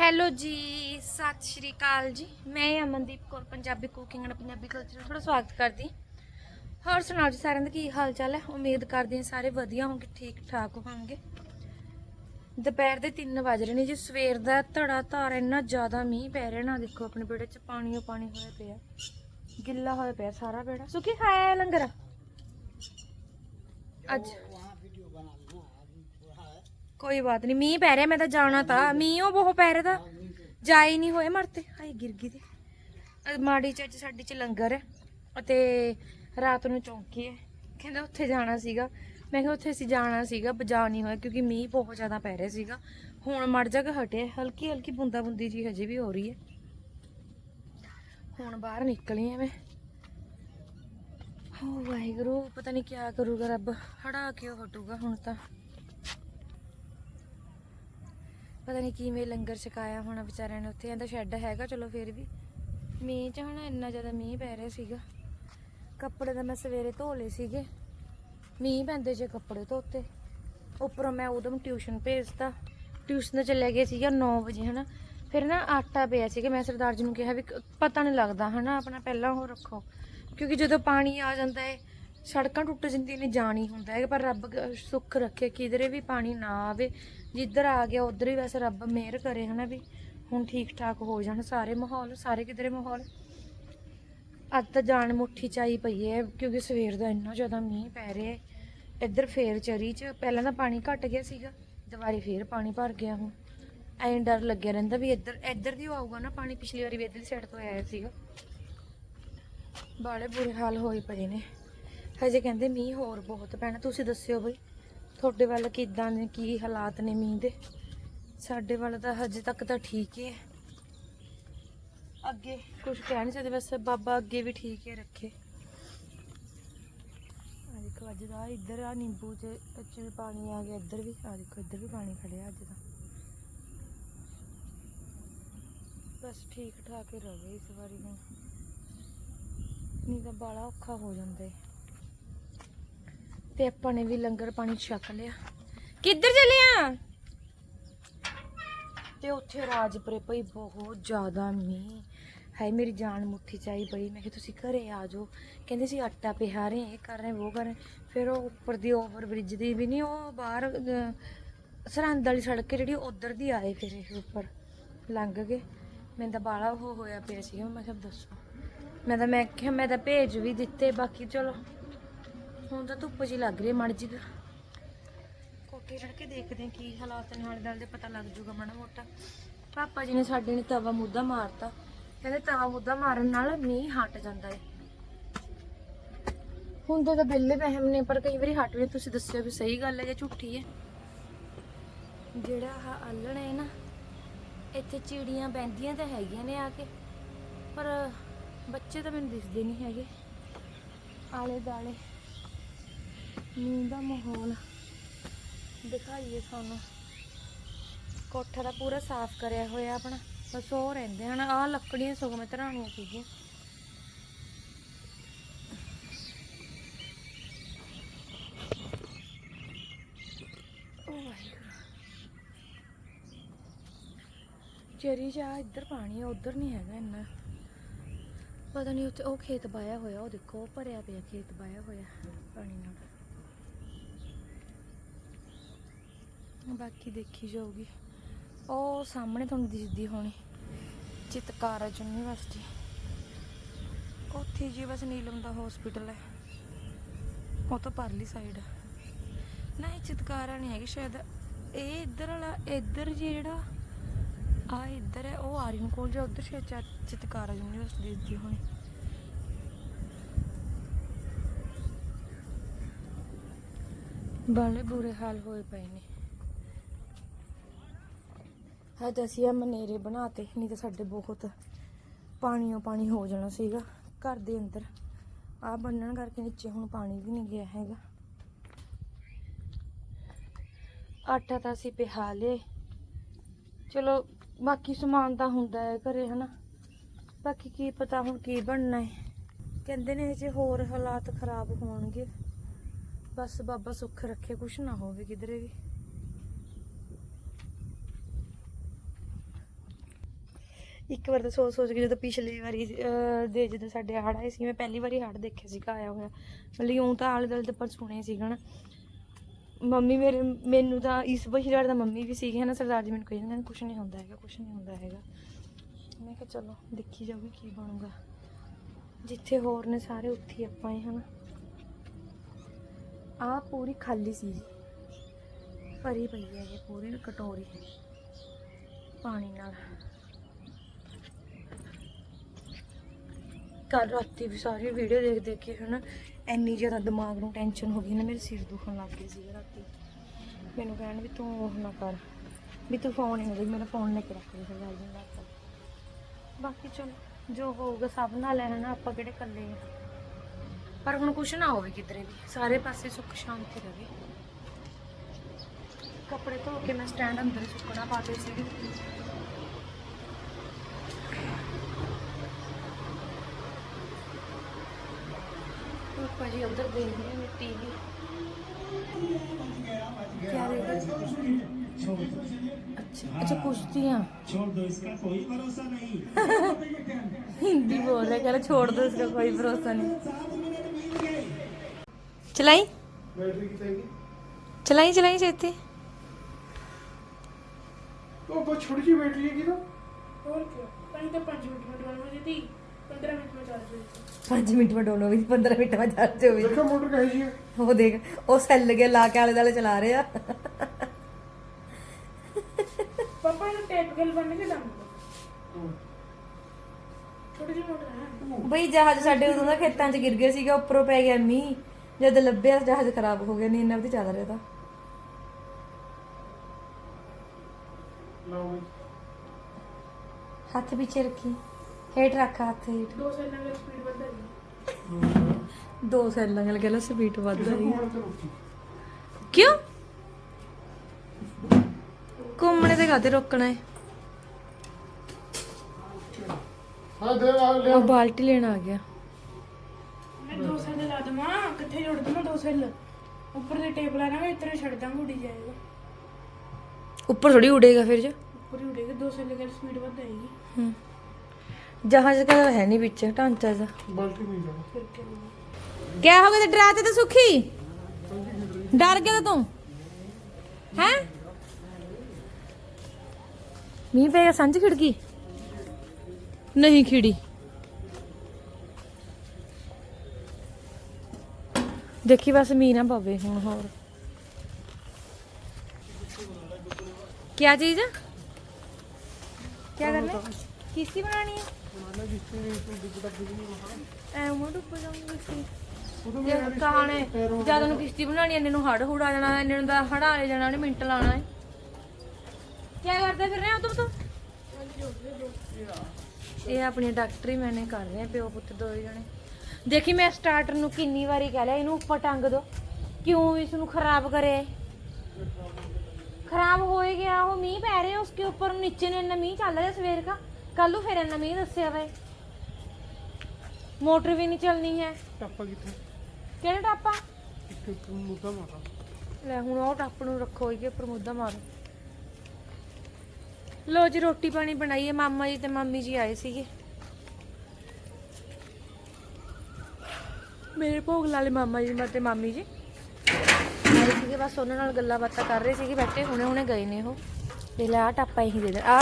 Hello ਜੀ, ਸਤਿ ਸ਼੍ਰੀ ਅਕਾਲ ਜੀ। ਮੈਂ Amandeep Kaur, Punjabi cooking and Punjabi culture ਤੁਹਾਡਾ ਸਵਾਗਤ ਕਰਦੀ। ਹੋਰ ਸੁਣਾਓ ਜੀ ਸਾਰਿਆਂ ਦਾ ਕੀ ਹਾਲ ਚਾਲ ਹੈ? ਉਮੀਦ ਕਰਦੀ ਹਾਂ ਸਾਰੇ ਵਧੀਆ ਹੋਣਗੇ ਠੀਕ ਠਾਕ ਹੋਣਗੇ ਦੁਪਹਿਰ ਦੇ 3 ਵਜ ਰਹੇ ਨੇ ਜੀ। ਸਵੇਰ ਦਾ ਧੜਾ ਧਾਰ ਇੰਨਾ ਜ਼ਿਆਦਾ ਮੀਂਹ ਪੈ ਰਿਹਾ ਨਾ, ਦੇਖੋ ਆਪਣੇ ਵਿਹੜੇ 'ਚ ਪਾਣੀ ਓ ਪਾਣੀ ਹੋਇਆ ਪਿਆ। ਗਿੱਲਾ ਹੋਇਆ ਪਿਆ ਸਾਰਾ ਬੇੜਾ ਸੁੱਕੀ ਖਾਇਆ ਲੰਗਰ? ਅੱਜ ਕੋਈ ਬਾਤ ਨਹੀਂ ਮੀਂਹ ਪੈ ਰਿਹਾ, ਮੈਂ ਤਾਂ ਜਾਣਾ ਤਾਂ। ਮੀਂਹ ਉਹ ਬਹੁਤ ਪੈ ਰਿਹਾ ਤਾਂ। ਜਾ ਹੀ ਨਹੀਂ ਹੋਏ ਮਰਤੇ ਹਾਏ ਗਿਰ ਗਈ ਤੇ। ਮਾੜੀ ਚ ਸਾਡੀ ਚ ਲੰਗਰ ਹੈ ਅਤੇ ਰਾਤ ਨੂੰ ਚੌਂਕੀ ਹੈ। ਕਹਿੰਦਾ ਉੱਥੇ ਜਾਣਾ ਸੀਗਾ। ਮੈਂ ਕਿਹਾ ਉੱਥੇ ਅਸੀਂ ਜਾਣਾ ਸੀਗਾ ਬਜਾ ਨਹੀਂ ਹੋਇਆ ਕਿਉਂਕਿ ਮੀਂਹ ਬਹੁਤ ਜ਼ਿਆਦਾ ਪੈ ਰਿਹਾ ਸੀਗਾ। ਹੁਣ ਮੜ ਜਾ ਕੇ ਹਟਿਆ ਹਲਕੀ ਹਲਕੀ ਬੂੰਦਾ ਬੂੰਦੀ ਜੀ ਹਜੇ ਵੀ ਹੋ ਰਹੀ ਹੈ। ਹੁਣ ਬਾਹਰ ਨਿਕਲੀ ਐ ਮੈਂ। ਹੋ ਵਾਹਿਗੁਰੂ, ਪਤਾ ਨਹੀਂ ਕੀ ਕਰੂਗਾ ਰੱਬ। ਹੜਾ ਕਿਉਂ ਹਟੂਗਾ ਹੁਣ ਤਾਂ। ਪਤਾ ਨਹੀਂ ਕਿਵੇਂ ਲੰਗਰ ਛਕਾਇਆ ਹੋਣਾ ਵਿਚਾਰਿਆਂ ਨੇ ਉੱਥੇ, ਇਹਦਾ ਸ਼ੈੱਡ ਹੈਗਾ, ਚਲੋ ਫਿਰ ਵੀ। ਮੀਂਹ ਚ ਹਨਾ ਇੰਨਾ ਜ਼ਿਆਦਾ ਮੀਂਹ ਪੈ ਰਿਹਾ ਸੀਗਾ। ਕੱਪੜੇ ਤਾਂ ਮੈਂ ਸਵੇਰੇ ਧੋ ਲਏ ਸੀਗੇ। ਮੀਂਹ ਪੈਂਦੇ ਜੇ ਕੱਪੜੇ ਧੋਤੇ। ਉੱਪਰੋਂ ਮੈਂ ਉਦੋਂ ਟਿਊਸ਼ਨ ਭੇਜਤਾ। ਟਿਊਸ਼ਨ ਤੇ ਚਲੇ ਗਏ ਸੀਗਾ 9 ਵਜੇ ਹਨਾ। ਫਿਰ ਨਾ ਆਟਾ ਪਿਆ ਸੀਗਾ। ਮੈਂ ਸਰਦਾਰ ਜੀ ਨੂੰ ਕਿਹਾ ਵੀ ਪਤਾ ਨਹੀਂ ਲੱਗਦਾ ਹਨਾ, ਆਪਣਾ ਪਹਿਲਾਂ ਉਹ ਰੱਖੋ। ਕਿਉਂਕਿ ਜਦੋਂ ਪਾਣੀ ਆ ਜਾਂਦਾ ਹੈ ਸੜਕਾਂ ਟੁੱਟ ਜਾਂਦੀਆਂ ਨੇ, ਜਾਣ ਹੀ ਹੁੰਦਾ ਹੈ ਪਰ ਰੱਬ ਸੁੱਖ ਰੱਖੇ, ਕਿਧਰੇ ਵੀ ਪਾਣੀ ਨਾ ਆਵੇ, ਜਿੱਧਰ ਆ ਗਿਆ ਉਧਰ ਹੀ ਵੈਸੇ ਰੱਬ ਮਿਹਰ ਕਰੇ, ਹਨਾ ਵੀ ਹੁਣ ਠੀਕ ਠਾਕ ਹੋ ਜਾਣ ਸਾਰੇ ਮਾਹੌਲ, ਸਾਰੇ ਕਿਧਰੇ ਮਾਹੌਲ। ਅੱਜ ਤਾਂ ਜਾਨ ਮੁੱਠੀ ਚਾਈ ਪਈ ਹੈ, ਕਿਉਂਕਿ ਸਵੇਰ ਦਾ ਇੰਨਾ ਜ਼ਿਆਦਾ ਮੀਂਹ ਪੈ ਰਿਹਾ ਹੈ। ਇੱਧਰ ਫੇਰ ਚਰੀ ਚ, ਪਹਿਲਾਂ ਤਾਂ ਪਾਣੀ ਘਟ ਗਿਆ ਸੀਗਾ, ਦੁਬਾਰੇ ਫੇਰ ਪਾਣੀ ਭਰ ਗਿਆ ਹੁਣ। ਐਂ ਡਰ ਲੱਗਿਆ ਰਹਿੰਦਾ ਵੀ ਇੱਧਰ ਇੱਧਰ ਦੀ ਆਊਗਾ ਨਾ ਪਾਣੀ, ਪਿਛਲੀ ਵਾਰੀ ਵੀ ਇੱਧਰਲੀ ਸਾਈਡ ਤੋਂ ਆਇਆ ਸੀਗਾ। ਬਾਲੇ ਬੁਰੇ ਹਾਲ ਹੋਏ ਪਏ ਨੇ। ਹਜੇ ਕਹਿੰਦੇ ਮੀਂਹ ਹੋਰ ਬਹੁਤ ਪੈਣਾ, ਤੁਸੀਂ ਦੱਸਿਓ ਬਈ। ਤੁਹਾਡੇ ਵੱਲ ਕਿਦਾਂ ਨੇ, ਕੀ ਹਾਲਾਤ ਨੇ ਮੀਂਹ ਦੇ? ਸਾਡੇ ਵੱਲ ਤਾਂ ਹਜੇ ਤੱਕ ਤਾਂ ਠੀਕ ਹੀ ਹੈ। ਅੱਗੇ ਕੁਝ ਕਹਿ ਨਹੀਂ ਸਕਦੇ, ਬਸ ਬਾਬਾ ਅੱਗੇ ਵੀ ਠੀਕ ਹੀ ਰੱਖੇ। ਆ ਦੇਖੋ, ਅੱਜ ਦਾ ਇੱਧਰ ਆ ਨਿੰਬੂ ਚ ਚ ਵੀ ਪਾਣੀ ਆ ਗਿਆ ਇੱਧਰ ਵੀ। ਆ ਦੇਖੋ, ਇੱਧਰ ਵੀ ਪਾਣੀ ਖੜਿਆ ਅੱਜ ਦਾ ਬਸ ਠੀਕ ਠਾਕ ਹੀ ਰਵੇ ਇਸ ਵਾਰੀ ਹੁਣ ਨਹੀਂ ਤਾਂ ਬਾਲਾ ਔਖਾ ਹੋ ਜਾਂਦਾ ਏ। ਤੇ ਆਪਾਂ ਨੇ ਵੀ ਲੰਗਰ ਪਾਣੀ ਛਕ ਲਿਆ। ਕਿੱਧਰ ਚੱਲੇ ਆ? ਤੇ ਉੱਥੇ ਰਾਜਪੁਰੇ ਪਈ ਬਹੁਤ ਜ਼ਿਆਦਾ ਮੀਂਹ। ਹਾਏ ਮੇਰੀ ਜਾਨ ਮੁੱਠੀ ਚਾਈ ਪਈ। ਮੈਂ ਕਿਹਾ ਤੁਸੀਂ ਘਰੇ ਆ ਜਾਓ। ਕਹਿੰਦੇ ਸੀ ਆਟਾ ਪਿਹਾ ਰਹੇ ਇਹ ਕਰ ਰਹੇ ਉਹ ਕਰ ਰਹੇ। ਫਿਰ ਉਹ ਉੱਪਰ ਦੀ ਓਵਰ ਬ੍ਰਿਜ ਦੀ ਵੀ ਨਹੀਂ ਉਹ ਬਾਹਰ ਸਰਹੰਦ ਵਾਲੀ ਸੜਕ ਜਿਹੜੀ ਉਧਰ ਦੀ ਆਏ ਫਿਰ ਇਹ ਉੱਪਰ ਲੰਘ ਗਏ। ਮੈਨੂੰ ਤਾਂ ਬਾਲਾ ਉਹ ਹੋਇਆ ਪਿਆ ਸੀ ਮੈਂ ਕਿਹਾ ਦੱਸੋ। ਮੈਂ ਤਾਂ ਮੈਂ ਕਿਹਾ ਮੈਂ ਤਾਂ ਭੇਜ ਵੀ ਦਿੱਤੇ ਬਾਕੀ ਚਲੋ। ਹੁਣ ਤਾਂ ਧੁੱਪ ਜੀ ਲੱਗ ਰਹੀ ਹੈ ਮੜ ਜੀ ਕੋਠੇ ਚੜ ਕੇ ਦੇਖਦੇ ਕੀ ਹਾਲਾਤ ਨੇ, ਹਾਲੇ ਨਾਲ ਦੇ ਪਤਾ ਲੱਗ ਜੂਗਾ ਮਾੜਾ ਮੋਟਾ। ਪਾਪਾ ਜੀ ਨੇ ਸਾਡੇ ਨੇ ਤਵਾ ਮੁੱਦਾ ਮਾਰਤਾ। ਕਹਿੰਦੇ ਤਵਾ ਮੁੱਦਾ ਮਾਰਨ ਨਾਲ ਮੀਂਹ ਹਟ ਜਾਂਦਾ ਹੈ ਹੁੰਦੇ ਤਾਂ ਬਿੱਲੇ ਵਹਿਮ ਨੇ, ਪਰ ਕਈ ਵਾਰੀ ਹਟ ਵੀ, ਤੁਸੀਂ ਦੱਸਿਓ ਵੀ ਸਹੀ ਗੱਲ ਹੈ ਜਾਂ ਝੂਠੀ ਹੈ। ਜਿਹੜਾ ਆਹ ਆਲਣ ਹੈ ਨਾ, ਇੱਥੇ ਚਿੜੀਆਂ ਬੈੰਦੀਆਂ ਤਾਂ ਹੈਗੀਆਂ ਨੇ ਆ ਕੇ, ਪਰ ਬੱਚੇ ਤਾਂ ਮੈਨੂੰ ਦਿਸਦੇ ਨਹੀਂ ਹੈਗੇ। ਆਲੇ ਦਾਲੇ ਨੀਂਦ ਦਾ ਮਾਹੌਲ। ਦਿਖਾਈਏ ਤੁਹਾਨੂੰ। ਕੋਠਾ ਦਾ ਪੂਰਾ ਸਾਫ਼ ਕਰਿਆ ਹੋਇਆ ਆਪਣਾ। ਬਸ ਉਹ ਰਹਿੰਦੇ ਹਨ। ਆਹ ਲੱਕੜੀਆਂ ਸਗੋਂ ਮੈਂ ਧਰਾਣੀਆਂ ਸੀਗੀਆਂ। ਚਰੀ ਜਾ, ਇੱਧਰ ਪਾਣੀ ਆ, ਉਧਰ ਨਹੀਂ ਹੈਗਾ ਇੰਨਾ। ਪਤਾ ਨਹੀਂ ਉੱਥੇ ਉਹ ਖੇਤ ਬਾਇਆ ਹੋਇਆ, ਉਹ ਦੇਖੋ ਭਰਿਆ ਪਿਆ ਖੇਤ ਬਾਇਆ ਹੋਇਆ ਪਾਣੀ ਨਾਲ। ਬਾਕੀ ਦੇਖੀ ਜਾਊਗੀ। ਉਹ ਸਾਹਮਣੇ ਤੁਹਾਨੂੰ ਦਿਸਦੀ ਹੋਣੀ। ਚਿਤਕਾਰਾ ਯੂਨੀਵਰਸਿਟੀ। ਉੱਥੇ ਜੀ ਬਸ ਨੀਲਮ ਦਾ ਹਸਪੀਟਲ ਹੈ। ਉਹ ਤੋਂ ਪਰਲੀ ਸਾਈਡ ਨਹੀਂ ਚਿਤਕਾਰਾ ਨਹੀਂ ਹੈਗੀ ਸ਼ਾਇਦ। ਇਹ ਇੱਧਰ ਵਾਲਾ, ਇੱਧਰ ਜਿਹੜਾ, ਆ ਇੱਧਰ ਹੈ, ਉਹ ਆਰੀਨ ਕੋਲ ਜਾਂ ਉੱਧਰ ਸ਼ਾਇਦ ਚਾ- ਚਿਤਕਾਰਾ ਯੂਨੀਵਰਸਿਟੀ ਦਿਸਦੀ ਹੋਣੀ। ਬਾਲੇ ਬੁਰੇ ਹਾਲ ਹੋਏ ਪਏ ਨੇ। ਅੱਜ ਅਸੀਂ ਆ ਮਨੇਰੇ ਬਣਾਤੇ, ਨਹੀਂ ਤਾਂ ਸਾਡੇ ਬਹੁਤ ਪਾਣੀਓ ਪਾਣੀ ਹੋ ਜਾਣਾ ਸੀਗਾ, ਘਰ ਦੇ ਅੰਦਰ। ਆ ਬੰਨਣ ਕਰਕੇ ਨੀਚੇ ਹੁਣ ਪਾਣੀ ਵੀ ਨਹੀਂ ਗਿਆ ਹੈਗਾ। ਆਟਾ ਤਾਂ ਅਸੀਂ ਪਿਹਾ ਲਏ। ਚਲੋ, ਬਾਕੀ ਸਮਾਨ ਤਾਂ ਹੁੰਦਾ ਹੈ ਘਰੇ, ਹਨਾ? ਬਾਕੀ ਕੀ ਪਤਾ ਹੁਣ ਕੀ ਬਣਨਾ ਹੈ। ਕਹਿੰਦੇ ਨੇ ਜੇ ਹੋਰ ਹਾਲਾਤ ਖਰਾਬ ਹੋਣਗੇ। ਬਸ ਬਾਬਾ ਸੁੱਖ ਰੱਖੇ, ਕੁਛ ਨਾ ਹੋਵੇ ਕਿਧਰੇ ਵੀ। ਇੱਕ ਵਾਰ ਤਾਂ ਸੋਚ ਸੋਚ ਕੇ ਜਦੋਂ ਪਿਛਲੀ ਵਾਰੀ ਦੇ ਜਦੋਂ ਸਾਡੇ ਹੜ੍ਹ ਆਏ ਸੀ ਮੈਂ ਪਹਿਲੀ ਵਾਰੀ ਹੜ੍ਹ ਦੇਖਿਆ ਸੀਗਾ, ਆਇਆ ਹੋਇਆ। ਮਤਲਬ ਉਹ ਤਾਂ ਆਲੇ ਦੁਆਲੇ ਤੇ ਪਰ ਸੁਣੇ ਸੀਗਾ ਨਾ। ਮੰਮੀ ਮੇਰੇ, ਮੈਨੂੰ ਤਾਂ ਇਸ ਪਿਛਲੀ ਦਾ ਮੰਮੀ ਵੀ ਸੀਗੇ ਨਾ ਸਰਦਾਰ ਜੀ ਮੈਨੂੰ ਕਹੀ ਜਾਂਦੇ ਨੇ ਕੁਝ ਨਹੀਂ ਹੁੰਦਾ ਹੈਗਾ ਕੁਝ ਨਹੀਂ ਹੁੰਦਾ ਹੈਗਾ। ਮੈਂ ਕਿਹਾ ਚਲੋ, ਦੇਖੀ ਜਾਊਗੀ ਕੀ ਬਣੂਗਾ। ਜਿੱਥੇ ਹੋਰ ਨੇ ਸਾਰੇ, ਉੱਥੇ ਆਪਾਂ ਹੀ, ਹਨਾ। ਆ ਪੂਰੀ ਖਾਲੀ ਸੀ ਜੀ। ਭਰੀ ਪਈ ਹੈ ਇਹ ਪੂਰੀ, ਕਟੋਰੀ। ਪਾਣੀ ਨਾਲ। ਕੱਲ ਰਾਤੀ ਵੀ ਸਾਰੀ ਵੀਡੀਓ ਦੇਖ ਦੇਖ ਕੇ ਹਨਾ, ਇੰਨੀ ਜ਼ਿਆਦਾ ਦਿਮਾਗ ਨੂੰ ਟੈਨਸ਼ਨ ਹੋ ਗਈ ਨਾ, ਮੇਰੇ ਸਿਰ ਦੁਖਣ ਲੱਗ ਗਿਆ ਸੀ ਰਾਤੀ। ਮੈਨੂੰ ਕਹਿਣ ਵੀ ਤੂੰ ਉਹ ਨਾ ਕਰ, ਵੀ ਤੂੰ ਫੋਨ ਹੀ ਨਾ ਮੇਰਾ ਫੋਨ ਲੈ ਕੇ ਰੱਖ ਦੇ ਫਿਰ ਗੱਲ ਨਹੀਂ ਬਾਕੀ ਚਲੋ, ਜੋ ਹੋਊਗਾ ਸਭ ਨਾਲ ਹੈ ਹਨਾ ਆਪਾਂ ਕਿਹੜੇ ਇਕੱਲੇ ਆ। ਪਰ ਹੁਣ ਕੁਛ ਨਾ ਹੋਵੇ ਕਿਧਰੇ ਵੀ, ਸਾਰੇ ਪਾਸੇ ਸੁੱਖ ਸ਼ਾਂਤੀ ਰਹੇ। ਕੱਪੜੇ ਧੋ ਕੇ ਮੈਂ ਸਟੈਂਡ ਅੰਦਰ ਸੁੱਕਣਾ ਪਾ ਸੀਗੇ। ਪਾਪਾ भाजी उधर देख रहे हैं टीवी क्या अच्छा अच्छा कुश्तियाँ छोड़ दो इसका कोई भरोसा नहीं। हिंदी बोल रहे कह छोड़ दो इसका कोई भरोसा नहीं। चलाई? चलाई चलाई चेती। तो छोटी सी बैटरी है कि ना? और क्या? पहले तो 5 मिनट में डाल मुझे थी पंद्रह मिनट में चार्ज हो जाती। 5 ਮਿੰਟ ਮੈਂ ਡੋਲੋ ਵੀ 15 ਮਿੰਟ ਮੈਂ ਚਾਰਜ ਹੋਵੇ ਦੇਖੋ ਮੋਟਰ ਕਹੀ ਜੀ ਉਹ ਦੇਖ ਉਹ ਸੈੱਲ ਲਗੇ ਲਾ ਕੇ ਆਲੇ ਦਾਲੇ ਚਲਾ ਰਹੇ। ਆ ਪਾਪਾ ਨੂੰ ਗਲ ਬੰਨ ਕੇ ਦਮ ਥੋੜੀ ਜਿਹੀ ਮੋਟਰ ਹੈ ਬਈ ਜਹਾਜ਼ ਸਾਡੇ ਉਦੋਂ ਦਾ ਖੇਤਾਂ 'ਚ ਗਿਰ ਗਿਆ ਸੀਗਾ ਉੱਪਰੋਂ ਪੈ ਗਿਆ ਮੀਂਹ। ਜਦ ਲੱਭਿਆ ਜਹਾਜ਼ ਖਰਾਬ ਹੋ ਗਿਆ ਨਹੀਂ ਇੰਨਾ ਵੀ ਚੱਲ ਰਿਹਾ ਤਾਂ। ਹੱਥ ਪਿੱਛੇ ਰੱਖੀ। ਹੇਠ ਰੱਖ ਹੱਥ ਹੇਠ। ਦੋ ਸੈਲਾਂ ਵਿੱਚ ਸਪੀਡ ਦੋ ਸੈੱਲਾਂ ਨਾਲ ਕਹਿੰਦਾ ਸਪੀਡ ਵੱਧ ਰਹੀ ਕਿਉਂ? ਘੁੰਮਣੇ ਤੇ ਕਾਤੇ ਰੋਕਣਾ ਹੈ? ਹਾਂ ਦੇ ਆ ਉਹ ਬਾਲਟੀ ਲੈਣ ਆ ਗਿਆ। ਮੈਂ ਦੋ ਸੈੱਲ ਲਾ ਦਵਾਂ ਕਿੱਥੇ ਜੋੜ ਦਵਾਂ ਦੋ ਸੈੱਲ। ਉੱਪਰ ਦੇ ਟੇਬਲ ਆ ਨਾ ਮੈਂ ਇਤਨੇ ਛੱਡ ਦਾਂ ਉਡੀ ਜਾਏਗਾ। ਉੱਪਰ ਥੋੜੀ ਉਡੇਗਾ ਫਿਰ ਜੇ। ਉੱਪਰ ਹੀ ਦੋ ਸੈੱਲ ਗੱਲ ਸਪੀਡ ਵੱਧ ਆਏਗੀ। ਹੂੰ। ਜਹਾਜ਼ ਦਾ ਹੈ ਨਹੀਂ ਵਿੱਚ ਢਾਂਚਾ ਦਾ ਬਾਲਟੀ ਹੋ ਗਿਆ ਤੇ ਡਰਾ ਤੇ ਸੁਖੀ? ਡਰ ਗਿਆ ਤੂੰ ਹੈ? ਮੀਂਹ ਪੈ ਗਿਆ ਸੰਝ ਖਿੜਕੀ ਨਹੀਂ ਖਿੜੀ। ਦੇਖੀ ਬਸ ਮੀਂਹ ਨਾ ਪਵੇ ਹੁਣ ਹੋਰ। ਕੀ ਚੀਜ਼? ਕੀ ਕਰਨਾ? ਕਿਸ ਬਣਾਣੀ ਹੈ ਐ ਮੋੜ ਡੁੱਬ ਜਾਊਂਗੀ ਕਿਸ਼ਤੀ ਜੇ ਕਹਾਣੇ ਜਦ ਨੂੰ ਕਿਸ਼ਤੀ ਬਣਾਣੀ ਇਹਨੇ ਨੂੰ ਹੜ ਹੁੜ ਆ ਜਾਣਾ ਇਹਨੇ ਨੂੰ ਦਾ ਦੇਖੀ ਮੈਂ ਸਟਾਰਟਰ ਨੂੰ ਕਿੰਨੀ ਵਾਰੀ ਕਹਿ ਲਿਆ ਇਹਨੂੰ ਉੱਪਰ ਟੰਗ ਦੋ। ਕਿਉਂ ਇਸ ਨੂੰ ਖਰਾਬ ਕਰੇ? ਖਰਾਬ ਹੋਏ ਗਿਆ ਉਹ ਮੀਂਹ ਪੈ ਰਿਹਾ ਉੱਪਰ ਨੀਚੇ ਨੇ ਮੀਂਹ ਚੱਲ ਰਿਹਾ ਸਵੇਰ ਦਾ। ਕੱਲੂ ਫਿਰ ਇੰਨਾ ਮੀਂਹ ਦੱਸਿਆ ਵੇ। ਮੋਟਰ ਵੀ ਨਹੀਂ ਚੱਲਣੀ ਹੈ। ਟੱਪਾ ਕਿੱਥੇ? ਕਿਹੜਾ ਟਾਪਾ? ਇੱਕ ਮੁੱਦਾ ਮਾਰਾ। ਲੈ ਹੁਣ ਉਹ ਟੱਪ ਨੂੰ ਰੱਖੋ ਇਹ ਪ੍ਰਮੋਦਾ ਮਾਰੋ। ਲੋ ਜੀ ਰੋਟੀ ਪਾਣੀ ਬਣਾਈਏ ਮਾਮਾ ਜੀ ਤੇ ਮਾਮੀ ਜੀ ਆਏ ਸੀਗੇ। ਮੇਰੇ ਭੋਗ ਲਾਲੇ ਮਾਮਾ ਜੀ ਤੇ ਮਾਮੀ ਜੀ। ਆਏ ਸੀਗੇ ਬਸ ਉਹਨਾਂ ਨਾਲ ਗੱਲਾਂ ਬਾਤਾਂ ਕਰ ਰਹੇ ਸੀਗੇ ਬੈਠੇ ਹੁਣੇ ਹੁਣੇ ਗਏ ਨੇ ਉਹ। ਦੇਖ ਆ ਟਾਪਾ ਹੀ ਦੇ ਦੇ ਆ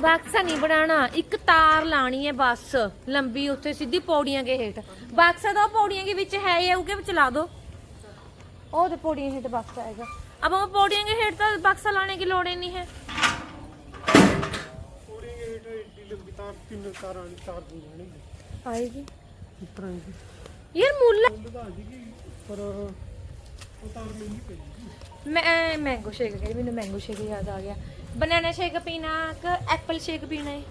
ਬਕਸਾ ਨਹੀਂ ਬਣਾਣਾ ਇੱਕ ਤਾਰ ਲਾਣੀ ਹੈ ਬਸ ਲੰਬੀ ਉੱਥੇ ਸਿੱਧੀ ਪੌੜੀਆਂ ਦੇ ਹੇਠ। ਬਕਸਾ ਤਾਂ ਪੌੜੀਆਂ ਦੇ ਵਿੱਚ ਹੈ ਹੀ ਉਹਦੇ ਵਿੱਚ ਲਾ ਦੋ? ਉਹ ਤੇ ਪੌੜੀਆਂ ਹੇਠ ਬਕਸਾ ਹੈਗਾ। ਅਬ ਉਹ ਪੌੜੀਆਂ ਦੇ ਹੇਠ ਤਾਂ ਬਕਸਾ ਲਾਣੇ ਦੀ ਲੋੜ ਹੀ ਨਹੀਂ ਹੈ। ਪੌੜੀਆਂ ਦੇ ਹੇਠ ਇੱਡੀ ਲੰਬੀ ਤਾਰ ਤਿੰਨ ਤਾਰਾਂ ਵਾਲੀ ਤਾਰ ਬਣਾਣੀ ਆਏਗੀ ਇਸ ਤਰ੍ਹਾਂ ਯਾਰ ਮੁੱਲ ਉਹ ਤਾਰ ਨਹੀਂ ਪੈਂਦੀ। ਮੈਂ ਮੈਂਗੋ ਸ਼ੇਕ ਕਹਿੰਦੀ ਮੈਨੂੰ ਮੈਂਗੋ ਸ਼ੇਕ ਯਾਦ ਆ ਗਿਆ। ਬਨਾਨਾ ਸ਼ੇਕ ਪੀਣਾ ਕਿ ਐਪਲ ਸ਼ੇਕ ਪੀਣਾ ਹੈ?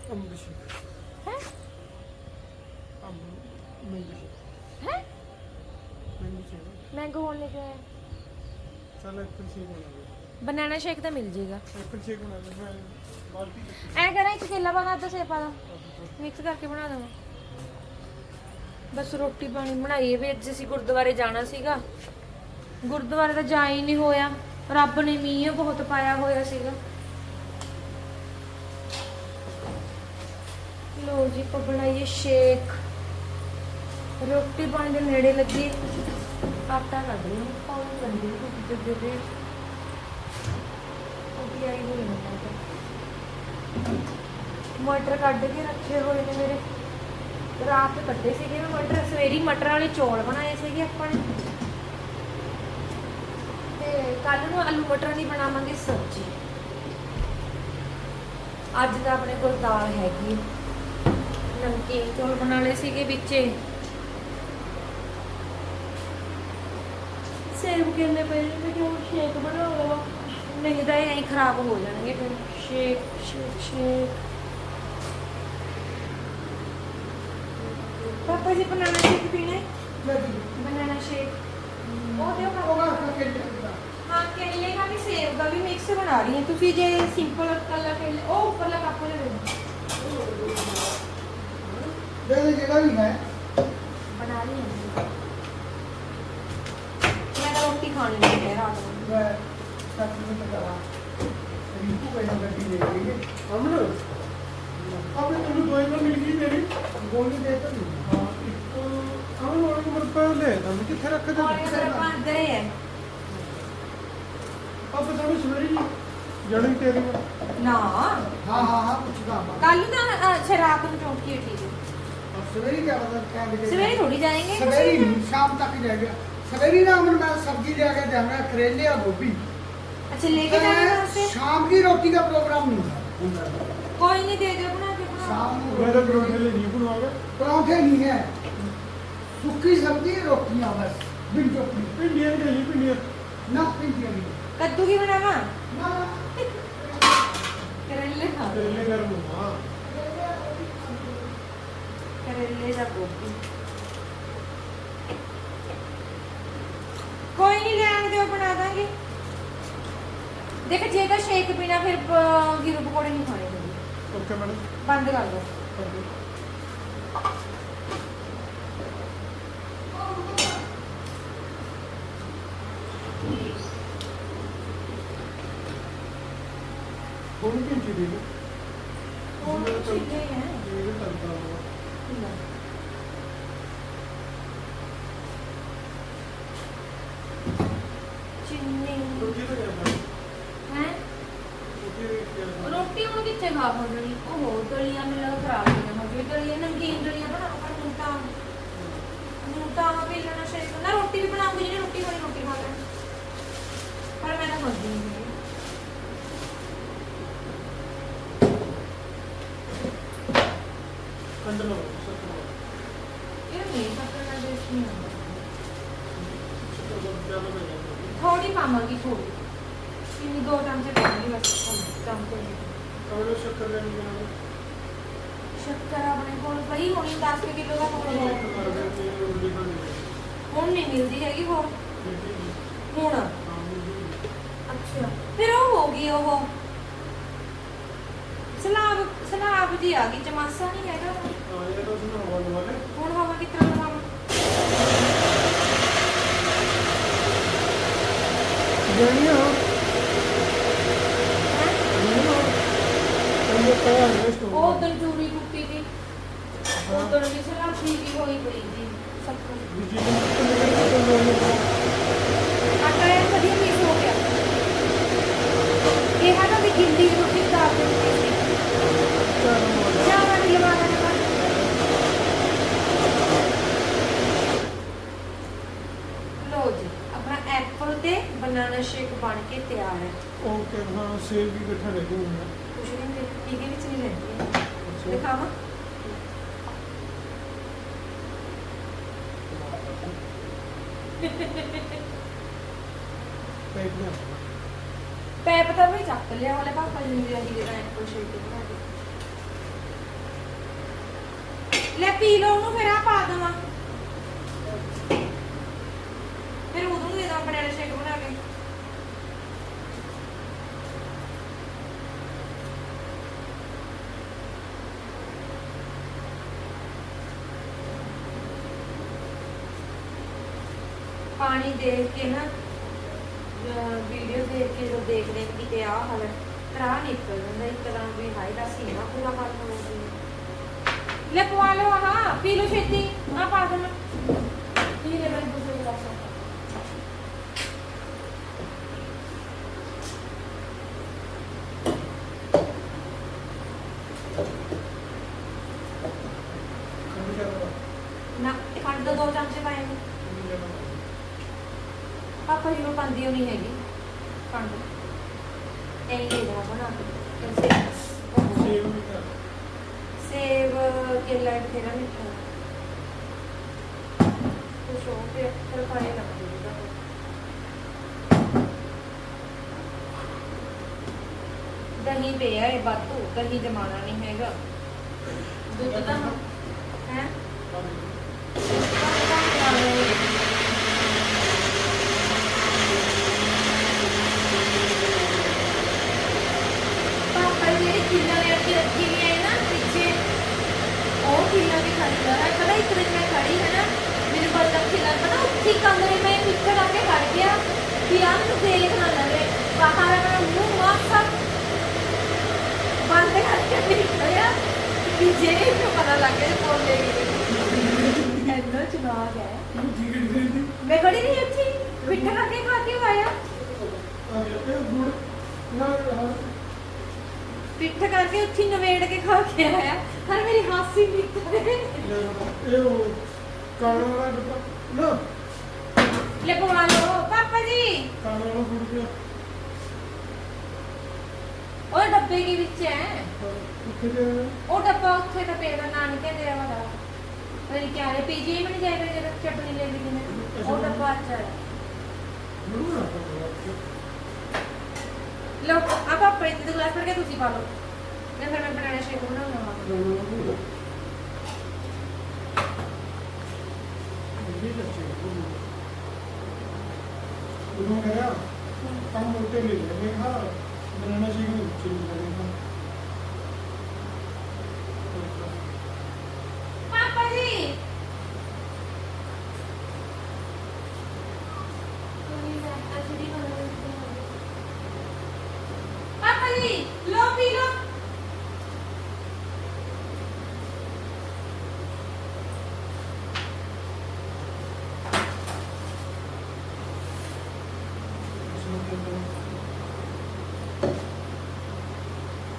ਬਨਾਨਾ ਸ਼ੇਕ ਤਾਂ ਮਿਲ ਜੇਗਾ। ਐਪਲ ਸ਼ੇਕ ਬਣਾ ਲੈ ਐ ਕਰਾਂ ਇੱਕ ਕੇਲਾ ਬਗਾ ਦਾ। ਸੇਪਾ ਦਾ ਮਿਕਸ ਕਰਕੇ ਬਣਾ ਦਵਾਂ। ਬਸ ਰੋਟੀ ਪਾਣੀ ਬਣਾਈਏ ਵੀ ਅੱਜ ਅਸੀਂ ਗੁਰਦੁਆਰੇ ਜਾਣਾ ਸੀਗਾ। ਗੁਰਦੁਆਰੇ ਤਾਂ ਜਾ ਹੀ ਨਹੀਂ ਹੋਇਆ। ਰੱਬ ਨੇ ਮੀਂਹ ਬਹੁਤ ਪਾਇਆ ਹੋਇਆ ਸੀਗਾ। ਲੋ ਜੀ, ਆਪਾਂ ਸ਼ੇਕ। ਰੋਟੀ ਪਾਣੀ ਦੇ ਨੇੜੇ ਲੱਗੀ। ਆਟਾ ਕੱਢ ਲਈ ਪਾਉਣ ਬੰਦੀ ਕੁਝ ਦੇ ਦੇ। ਉਹ ਵੀ ਆਈ ਹੋਈ ਨਾ ਮਟਰ ਕੱਢ ਕੇ ਰੱਖੇ ਹੋਏ ਨੇ ਮੇਰੇ। ਰਾਤ ਕੱਢੇ ਸੀਗੇ ਮੈਂ ਮਟਰ। ਸਵੇਰੀ ਮਟਰਾਂ ਵਾਲੇ ਚੌਲ ਬਣਾਏ ਸੀਗੇ ਆਪਾਂ ਨੇ। ਕੱਲ ਨੂੰ ਆਲੂ ਮਟਰਾਂ ਦੀ ਬਣਾਵਾਂਗੇ ਸਬਜ਼ੀ। ਅੱਜ ਤਾਂ ਆਪਣੇ ਕੋਲ ਦਾਲ ਹੈਗੀ। ਨਮਕੀਨ ਚੌਲ ਬਣਾ ਲਏ ਸੀਗੇ ਵਿੱਚੇ। ਸੇਬ ਕੇਲੇ ਪਏ ਨੇ ਮੈਂ ਕਿਹਾ ਸ਼ੇਕ ਬਣਾ ਲਵਾਂ ਨਹੀਂ ਤਾਂ ਇਹ ਐਂ ਖਰਾਬ ਹੋ ਜਾਣਗੇ ਫਿਰ। Shake shake shake. ਪਾਪਾ ਜੀ ਬਨਾਨਾ ਸ਼ੇਕ ਪੀਣਾ ਹੈ? Banana shake. ਉਹ ਦਿਓ। ਪਾਪਾ ਹਾਂ ਕਰੇਲੇ ਦਾ ਵੀ ਸੇਬ ਦਾ ਵੀ ਮਿਕਸ ਬਣਾ ਰਹੀ ਹਾਂ ਤੁਸੀਂ ਜੇ ਸਿੰਪਲ ਕੱਲਾ ਕਰੇਲੇ ਉਹ ਉੱਪਰਲਾ ਕੱਪ ਲੈ ਲਓ ਦੇ ਜਿਹੜਾ ਵੀ ਹੈ ਬਣਾ ਰਹੀ ਹਾਂ ਮੈਂ ਤਾਂ ਰੋਟੀ ਖਾਣੀ ਨਹੀਂ ਹੈ ਰਾਤ ਨੂੰ ਮੈਂ ਸੱਚ ਨੂੰ ਕਰਾਂ ਰੀਪੂ ਕੋਈ ਗੱਡੀ ਦੇ ਦੇਗੇ ਅਮਰ ਆਪਣੇ ਤੁਹਾਨੂੰ ਦੋਈ ਵਾਰ ਮਿਲ ਗਈ ਮੇਰੀ ਗੋਲੀ ਦੇ ਤਾਂ ਹਾਂ ਇੱਕ ਆਹ ਹੋਰ ਨੰਬਰ ਪਰ ਲੈ ਤਾਂ ਮੈਂ ਕਿੱਥੇ ਰੱਖ ਦੇ ਹਾਂ ਨੰਬਰ ਪਰ ਦੇ ਹੈ ਜਣੀ ਤੇਰੀ ਮੈਂ ना हाँ हाँ हाँ कुछ काम है। कल ना अच्छा रात को चौंकी है ठीक है और सवेरे क्या पता क्या बजे सवेरे थोड़ी जाएंगे सवेरे ही नहीं शाम तक ही जाएगा सवेरे ना हमने मैं सब्जी ले आके देंगे करेले और गोभी अच्छा लेके जाना वहाँ से शाम की रोटी का प्रोग्राम नहीं है कोई नहीं दे दो बना के बना शाम को ਮੈਂ ਤਾਂ ਪਰੌਂਠੇ ਲਈ ਨਹੀਂ ਬਣਾਵਾਂਗਾ पराठे नहीं है सूखी सब्जी रोटियां बस बिन चटनी ਭਿੰਡੀਆਂ ਵੀ ਲਈ ਭਿੰਡੀਆਂ ना पिंडियां नहीं कद्दू की बनावा ना ਕਰੇਲੇ ਖਾ ਕਰੇਲੇ ਗਰਮ ਹੋਣਾ ਕਰੇਲੇ ਦਾ ਗੋਭੀ ਕੋਈ ਨਹੀਂ ਲੈਣ ਦਿਓ ਬਣਾ ਦਾਂਗੇ ਦੇਖ ਜੇ ਤਾਂ ਸ਼ੇਕ ਪੀਣਾ ਫਿਰ ਗਿਰੂ ਪਕੌੜੇ ਨਹੀਂ ਖਾਣੇ ਓਕੇ ਮੈਡਮ ਬੰਦ ਕਰ ਦੋ ਕੋਈ ਵੀ ਚੀਜ਼ ਨਹੀਂ ਉਹ ਚੀਜ਼ ਨਹੀਂ ਹੈ ਇਹ ਕਰਦਾ ਹੋਇਆ ਸ਼ੱਕਰ ਲੈਣੀ ਹੈ ਸ਼ੱਕਰ ਆਪਣੇ ਕੋਲ ਪਈ ਹੋਣੀ 10 ਕਿਲੋ ਦਾ ਕੋਲ ਹੈ ਕਰ ਦੇ ਕੇ ਰੋਟੀ ਖਾਣੀ ਹੈ ਹੁਣ ਨਹੀਂ ਮਿਲਦੀ ਹੈਗੀ ਹੋਰ ਠੀਕ ਹੈ ਹੁਣ ਅੱਛਾ ਫਿਰ ਉਹ ਹੋ ਗਈ ਉਹ। ਸਲਾਬ ਸਲਾਬ ਜੀ ਆ ਗਈ ਚਮਾਸਾ ਨਹੀਂ ਹੈਗਾ ਹੁਣ। ਹਾਂ ਇਹ ਤਾਂ ਸੁਣਾ ਹਵਾ ਵਾਲੇ ਹੁਣ ਹਵਾ ਕਿਸ ਤਰ੍ਹਾਂ ਲਵਾਵਾਂ ਜਣੀਆਂ। ਹੈਂ? ਉਹ ਉਧਰ ਚੂਰੀ ਕੁੱਟੀ ਦੀ। ਉਧਰ ਵੀ ਜੀ ਵੀ ਹੋਈ ਪਈ ਜੀ ਸਭ ਕੁਝ ਨੂੰ ਆਟਾ ਇਹ ਵਧੀਆ ਪੀਸ ਹੋ ਗਿਆ। ਇਹ ਹੈਗਾ ਵੀ ਗਿੱਲੀ ਰੋਟੀ ਕੇ ਦਿੱਤੀ ਸੀ। ਚਾਹ ਨਹੀਂ ਲਵਾਣਾ ਨਾ ਲੋ ਜੀ ਆਪਣਾ ਐਪਲ ਤੇ ਬਨਾਨਾ ਸ਼ੇਕ ਬਣ ਕੇ ਤਿਆਰ ਹੈ। ਓਕੇ ਹਾਂ ਸੇਬ ਵੀ ਇਕੱਠਾ ਲੈ ਕੇ ਆਉਣਾ ਦੇ ਇਹਦੇ ਵਿੱਚ ਨਹੀਂ ਰਹਿੰਦੀ ਹੈ। ਦਿਖਾਵਾਂ। ਪੈਪ ਤਾਂ ਵੀ ਚੱਕ ਲਿਆ ਵਾਲੇ ਪਾਪਾ ਜੀ ਨੇ ਜਿਹੜੀ ਜਿਹੜਾ ਐਪਲ ਸ਼ੇਕ ਬਣਾ ਕੇ ਲੈ ਪੀ ਲਓ ਉਹਨੂੰ ਫਿਰ ਆ ਪਾ ਦਵਾਂ। ਫਿਰ ਉਦੋਂ ਨੂੰ ਦੇ ਦਾਂ ਬਨਾਨਾ ਸ਼ੇਕ ਬਣਾ ਕੇ ਪਾਣੀ ਦੇ ਕੇ ਨਾ ਵੀਡੀਓ ਦੇਖ ਕੇ ਜੋ ਦੇਖਦੇ ਨੇ ਕਿਤੇ ਆ ਹਾਲ ਰਾਹ ਨਿਕਲ ਜਾਂਦਾ ਇੱਕਦਮ ਵੀ ਹਾਏ ਦਾ ਸੀਨਾ ਪੂਰਾ ਕਰ ਲਵਾਂਗੇ ਲੈ ਪਵਾ ਲਓ, ਆਹ, ਪੀ ਲਓ ਛੇਤੀ ਆ ਪਾ ਦੇਣਾ। ਠੀਕ ਹੈ ਮੈਂ ਦੂਸਰੇ ਗਲਾਸ ਖੰਡ ਕਰਦਾ ਨਾ ਖੰਡ ਦੋ ਚਮਚੇ ਪਾਏ ਨੇ ਪਾਪਾ ਜੀ ਨੂੰ ਪਾਉਂਦੀ ਓ ਨਹੀਂ ਹੈਗੀ ਪਾਉਂਦੇ ਤੇ ਇਹ ਦਾ ਬਣਾ ਕੇ ਸੇਬ ਸੇਬ ਕੇਲਾ ਫੇਰਾ ਮਿੱਠਾ ਕੁਛ ਹੋ ਕੇ ਤਰਕਾਰੀ ਲੱਗ ਦਹੀਂ ਪਿਆ ਹੈ ਬਾਤੂ ਦਹੀਂ ਜਮਾਣਾ ਨਹੀਂ ਹੈਗਾ ਦੁੱਧ ਤਾਂ ਹੈ ਕਿੱਲਾ ਵੀ ਖੜੀ ਹੈ ਪਤਾ ਇੱਕ ਦਿਨ ਮੈਂ ਖੜੀ ਹੈ ਨਾ ਮੇਰੇ ਕੋਲ ਤਾਂ ਕਿੱਲਾ ਪਤਾ ਉੱਥੇ ਹੀ ਕਮਰੇ ਮੈਂ ਪਿੱਛੇ ਲਾ ਕੇ ਖੜ ਗਿਆ ਕਿ ਆਹ ਨੂੰ ਦੇਖ ਨਾ ਲਵੇ ਬਾਹਰ ਮੇਰਾ ਮੂੰਹ ਮਾਸਾ ਬੰਦ ਕਰਕੇ ਨਿਕਲਿਆ ਕਿ ਜੇ ਇਹਨੂੰ ਪਤਾ ਲੱਗ ਗਿਆ ਫੋਨ ਲੈ ਗਈ ਐਨਾ ਚਲਾਕ ਹੈ ਤੂੰ ਠੀਕ ਹੈ ਜੀ ਮੈਂ ਖੜੀ ਨਹੀਂ ਉੱਥੇ ਮਿੱਠਾ ਕਰਕੇ ਖਾ ਕੇ ਆਇਆ ਆ ਗਿਆ ਇਹ ਗੁੜ ਨਾ ਹਾਂ ਪਿੱਠ ਕਰਕੇ ਉੱਥੇ ਹੀ ਨਵੇੜ ਕੇ ਖਾ ਕੇ ਆਇਆ ਹਰ ਮੇਰੀ ਹਾਸੀ ਨਿਕਲੇ ਇਹ ਉਹ ਕਾਣਾ ਵਾਲਾ ਡੱਬਾ ਨਾ ਲੈ ਪਵਾ ਲਓ ਪਾਪਾ ਜੀ ਕਾਣਾ ਵਾਲਾ ਗੁੜ ਪਿਆ ਉਹ ਡੱਬੇ ਦੇ ਵਿੱਚ ਹੈ ਉੱਥੇ ਜੇ ਉਹ ਡੱਬਾ ਉੱਥੇ ਤਾਂ ਪਿਆ ਦਾ ਨਾਨਕੇ ਦੇ ਵਾਲਾ ਮੇਰੀ ਕਿਆ ਹੈ ਪੀਜੀ ਮੈਂ ਨਹੀਂ ਜਾਏਗਾ ਜਦ ਚਟਨੀ ਲੈ ਲਈ ਮੈਂ ਉਹ ਡੱਬਾ ਅੱਛਾ ਹੈ ਗੁੜ ਨਾ ਪਾਉਂਦਾ ਲਓ ਆ ਪਾਪਾ ਇਹਦੇ ਗਲਾਸ ਭਰ ਕੇ ਤੁਸੀਂ ਪਾ ਲਓ ਮੈਂ ਫਿਰ ਮੈਂ ਬਣਾਣਾ ਸ਼ੇਕ ਬਣਾਉਣਾ ਵਾ। ਉਹਨੂੰ ਕਿਹਾ ਕੰਮ ਮੋਟੇ ਲੈ ਲੈ ਹਾਂ ਬਣਾਣਾ ਸ਼ੇਕ ਨੂੰ ਚੇਂਜ ਕਰੇਗਾ ਪਾਪਾ ਜੀ ਪਾਪਾ ਜੀ ਲੋ ਪੀ ਲੋ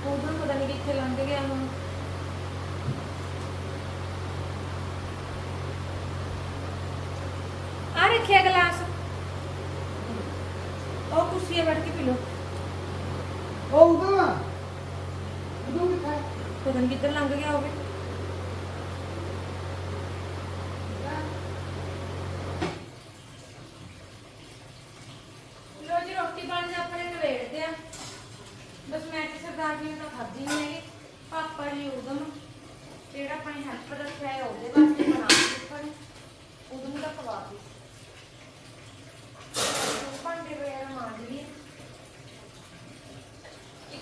ਉਧਰ ਪਤਾ ਨਹੀਂ ਕਿੱਥੇ ਲੰਘ ਗਿਆ ਹੁਣ। ਆ ਰੱਖਿਆ ਗਲਾਸ। ਉਹ ਕੁਰਸੀਏ ਬੈਠ ਕੇ ਪੀ ਉਹ ਪਤਾ ਨਹੀਂ ਕਿੱਧਰ ਲੰਘ ਗਿਆ ਹੋਵੇ ਲੋ ਜੀ ਰੋਟੀ ਪਾਣੀ ਦਾ ਆਪਣੇ ਨਵੇੜਦੇ ਆ ਬਸ ਮੈਂ ਤੇ ਸਰਦਾਰ ਜੀ ਨੂੰ ਤਾਂ ਖਾਧੀ ਨਹੀਂ ਹੈਗੀ ਪਾਪਾ ਜੀ ਉਦਮ ਜਿਹੜਾ ਆਪਣੀ ਹੈਲਪ ਰੱਖਿਆ ਹੈ ਉਹਦੇ ਵਾਸਤੇ ਬਣਾ ਦਿੱਤੀ ਪਰ ਉਦਮ ਦਾ ਖਵਾ ਦਿੱਤੀ ਭਾਂਡੇ ਵਗੈਰਾ ਮਾਂਜ ਲਈ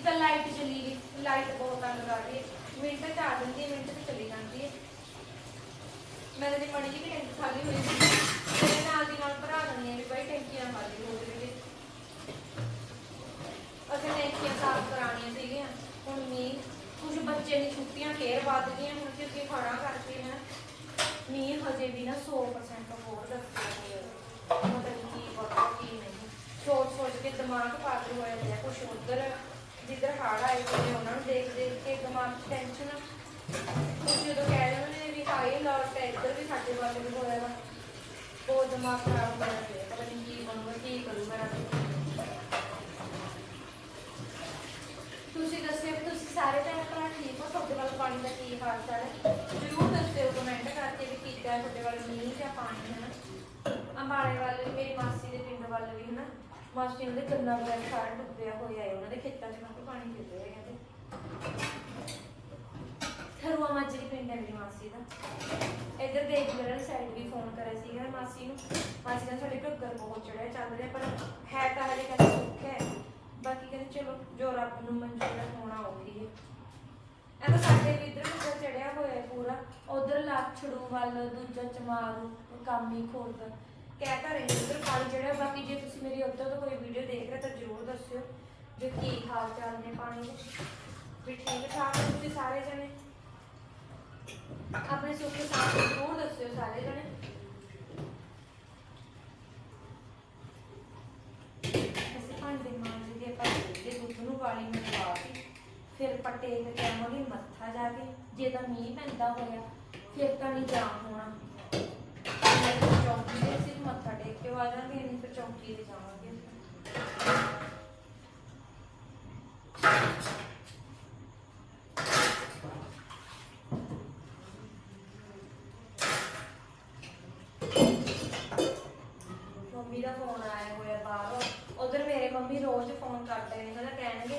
ਇੱਕ ਤਾਂ ਲਾਈਟ ਚਲੀ ਗਈ ਲਾਈਟ ਬਹੁਤ ਤੰਗ ਕਰ ਰਹੀ ਹੈ ਮਿੰਟ ਚ ਆ ਜਾਂਦੀ ਹੈ ਮਿੰਟ ਚ ਚਲੀ ਜਾਂਦੀ ਹੈ। ਮੇਰੇ ਦੀ ਮੜੀ ਜੀ ਟੈਂਕੀ ਖਾਲੀ ਹੋਈ ਸੀ। ਮੇਰੇ ਨਾਲ ਦੀ ਨਾਲ ਭਰਾ ਦਿੰਦੀ ਹੈ ਵੀ ਬਾਈ ਟੈਂਕੀ ਨਾ ਖਾਲੀ ਹੋ ਜਾਵੇ ਅਸੀਂ ਟੈਂਕੀਆਂ ਸਾਫ਼ ਕਰਾਉਣੀਆਂ ਸੀਗੀਆਂ। ਹੁਣ ਮੀਂਹ ਕੁਝ ਬੱਚੇ ਦੀ ਛੁੱਟੀਆਂ ਫੇਰ ਵੱਧ ਗਈਆਂ ਹੁਣ ਕਿਉਂਕਿ ਖੜਾ ਕਰਕੇ ਨਾ। ਮੀਂਹ ਹਜੇ ਵੀ ਨਾ 100% ਹੋਰ ਦੱਸਿਆ ਹੋਇਆ ਮਤਲਬ ਕੀ ਪਤਾ, ਕੀ ਨਹੀਂ। ਸੋਚ ਸੋਚ ਕੇ ਦਿਮਾਗ ਪਾਗਲ ਹੋਇਆ ਪਿਆ ਕੁਛ ਉਧਰ ਜਿੱਧਰ ਹੜ੍ਹ ਆਏ ਹੋਏ ਨੇ ਉਹਨਾਂ ਨੂੰ ਦੇਖ ਦੇਖ ਕੇ ਦਿਮਾਗ 'ਚ ਟੈਨਸ਼ਨ ਕੁਝ ਜਦੋਂ ਕਹਿ ਰਹੇ ਨੇ ਵੀ ਹਾਈ ਅਲਰਟ ਹੈ ਇੱਧਰ ਵੀ ਸਾਡੇ ਵੱਲ ਵੀ ਹੋਇਆ ਵਾ। ਬਹੁਤ ਦਿਮਾਗ ਖਰਾਬ ਹੋਇਆ ਪਿਆ, ਪਤਾ ਨਹੀਂ ਕੀ ਬਣੂਗਾ, ਕੀ ਕਰੂਗਾ ਰੱਬ। ਤੁਸੀਂ ਦੱਸਿਓ, ਤੁਸੀਂ ਸਾਰੇ ਭੈਣ ਭਰਾ ਠੀਕ ਹੋ? ਤੁਹਾਡੇ ਵੱਲ ਪਾਣੀ ਦਾ ਕੀ ਹਾਲ ਚਾਲ ਹੈ? ਜ਼ਰੂਰ ਦੱਸਿਓ ਕਮੈਂਟ ਕਰਕੇ ਵੀ ਕਿੱਦਾਂ ਤੁਹਾਡੇ ਵੱਲ ਮੀਂਹ ਜਾਂ ਪਾਣੀ ਹੈ ਨਾ ਅੰਬਾਲੇ ਵੱਲ, ਮੇਰੀ ਮਾਸੀ ਦੇ ਪਿੰਡ ਵੱਲ ਵੀ ਹੈ ਨਾ ਮਾਸੀ ਉਹਦੇ ਗੰਨਾ ਵਗੈਰਾ ਸਾਰਾ ਡੁੱਬਿਆ ਹੋਇਆ ਹੈ, ਉਹਨਾਂ ਦੇ ਖੇਤਾਂ 'ਚ ਕਾਫੀ ਪਾਣੀ ਗਿਰ ਹੈ ਕਹਿੰਦੇ। ਥਰੂਆ ਮਾਜਰੀ ਪਿੰਡ ਹੈ ਮੇਰੀ ਮਾਸੀ ਦਾ। ਇੱਧਰ ਦੇਖ ਮੇਰੇ ਸਾਈਡ ਵੀ ਫੋਨ ਕਰਿਆ ਸੀਗਾ ਮਾਸੀ ਨੂੰ। ਮਾਸੀ ਦਾ ਸਾਡੇ ਘੱਗਰ ਬਹੁਤ ਚੜਿਆ ਚੱਲ ਰਿਹਾ, ਪਰ ਹੈ ਤਾਂ ਹਜੇ ਕਹਿੰਦੇ ਸੁੱਖ ਹੈ। ਬਾਕੀ ਕਹਿੰਦੇ ਚਲੋ, ਜੋ ਰੱਬ ਨੂੰ ਮਨਜ਼ੂਰ ਹੈ, ਹੋਣਾ ਉਹੀ ਹੈ। ਇਹ ਤਾਂ ਸਾਡੇ ਵੀ ਇੱਧਰ ਘੱਗਰ ਚੜਿਆ ਹੋਇਆ ਪੂਰਾ। ਉਧਰ ਲਾਛੜੂ ਵੱਲ, ਦੂਜਾ ਚਮਾਰੂ, ਕਾਮੀ ਖੋਰਦ। ਕਹਿ ਤਾਂ ਰਹੀ ਉਧਰ ਪਾਣੀ ਜਿਹੜਾ, ਬਾਕੀ ਜੇ ਤੁਸੀਂ ਮੇਰੀ ਉੱਧਰ ਤੋਂ ਕੋਈ ਵੀਡੀਓ ਦੇਖ ਰਹੇ ਤਾਂ ਜ਼ਰੂਰ ਦੱਸਿਓ ਵੀ ਕੀ ਹਾਲ ਚਾਲ ਨੇ ਪਾਣੀ ਦੇ। ਵੀ ਠੀਕ ਠਾਕ ਹੋ ਤੁਸੀਂ ਸਾਰੇ ਜਣੇ? ਆਪਣੇ ਸੁੱਖ ਸਾਥ ਜ਼ਰੂਰ ਦੱਸਿਓ ਸਾਰੇ ਜਣੇ। ਅਸੀਂ ਭਾਂਡੇ ਮਾਂਜਦੇ, ਆਪਾਂ ਦੇ ਦੁੱਧ ਨੂੰ ਵਾਲੀ ਨੂੰ ਪਾਤੀ ਫਿਰ ਪੱਟੇ ਕਰਾਂਗੇ ਮੱਥਾ ਜਾ ਕੇ, ਜੇ ਤਾਂ ਮੀਂਹ ਪੈਂਦਾ ਹੋਇਆ, ਫਿਰ ਤਾਂ ਨਹੀਂ ਜਾਮ ਹੋਣਾ। ਚੌਂਕੀ ਦੇ ਸਿਰ ਮੱਥਾ ਟੇਕ ਕੇ ਆ ਜਾਵਾਂਗੇ ਨਹੀਂ ਫਿਰ ਚੌਂਕੀ ਤੇ ਜਾਵਾਂਗੇ ਮੰਮੀ ਦਾ ਫੋਨ ਆਇਆ ਹੋਇਆ ਬਾਹਰੋਂ ਉਧਰ ਮੇਰੇ ਮੰਮੀ ਰੋਜ਼ ਫੋਨ ਕਰਦੇ ਨੇ ਕਹਿੰਦਾ ਕਹਿਣਗੇ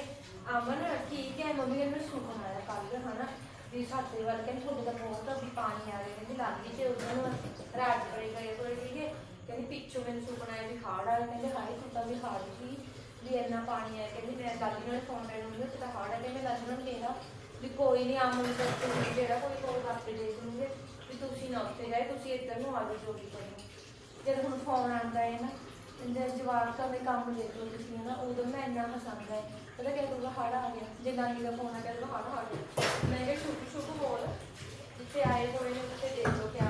ਅਮਨ ਠੀਕ ਹੈ ਮੰਮੀ ਨੇ ਮੈਨੂੰ ਸੁਪਨ ਆਇਆ ਕੱਲ ਹਨਾ ਵੀ ਸਾਡੇ ਵੱਲ ਕਹਿੰਦੇ ਤੁਹਾਡੇ ਦਾ ਬਹੁਤ ਵੀ ਪਾਣੀ ਆ ਰਿਹਾ, ਕਹਿੰਦੀ ਲੱਗ ਗਈ ਤੇ ਉਧਰ ਨੂੰ ਰਾਤ ਬੜੇ ਗਏ ਹੋਏ ਸੀਗੇ। ਕਹਿੰਦੀ, ਪਿੱਛੋਂ ਮੈਨੂੰ ਸੁਪਨ ਆਇਆ ਵੀ ਖਾੜ ਆ ਕਹਿੰਦੇ, ਹਾਏ, ਤੂੰ ਤਾਂ ਵੀ ਖਾੜ ਸੀ। ਵੀ ਇੰਨਾ ਪਾਣੀ ਆਇਆ। ਕਹਿੰਦੀ, ਮੈਂ ਦਾਦੀ ਨਾਲ ਫੋਨ ਕਰ ਲੂੰਗੀ ਤੇ ਤਾਂ ਆ। ਕਹਿੰਦੇ ਦਾਦੀ ਨੂੰ ਕਿਹਾ ਵੀ ਕੋਈ ਨਹੀਂ ਅਮਨ ਦਾ ਤੁਸੀਂ ਜਿਹੜਾ ਕੋਈ ਕੋਲ ਕਰਕੇ ਦੇਖ ਲੂੰਗੇ ਵੀ ਤੁਸੀਂ ਨਾ ਉੱਥੇ ਜਾਏ, ਤੁਸੀਂ ਇੱਧਰ ਨੂੰ ਆ ਜਾਓ, ਜੋ ਵੀ ਕਰੋ ਜਦ ਹੁਣ ਫੋਨ ਆਉਂਦਾ ਹੈ ਨਾ ਤੇ ਜਵਾਬ ਤਾਂ ਮੈਂ ਕੰਮ ਦੇਖ ਲਓ ਤੁਸੀਂ ਨਾ ਉਦੋਂ ਮੈਂ ਇੰਨਾ ਹਸਾਂਦਾ ਹੈ। ਪਤਾ ਕਿ ਤੂੰ ਹੜ ਆ ਗਿਆ। ਜੇ ਨਾਨੀ ਦਾ ਫੋਨ ਆ ਗਿਆ, ਤਾਂ ਹੜ ਆ ਗਿਆ। ਮੈਂ ਕਿਹਾ ਛੁੱਟ ਛੁੱਟ ਬੋਲ। ਜਿੱਥੇ ਆਏ ਹੋਏ ਨੇ, ਉੱਥੇ ਦੇਖ ਲਓ ਕਿਆ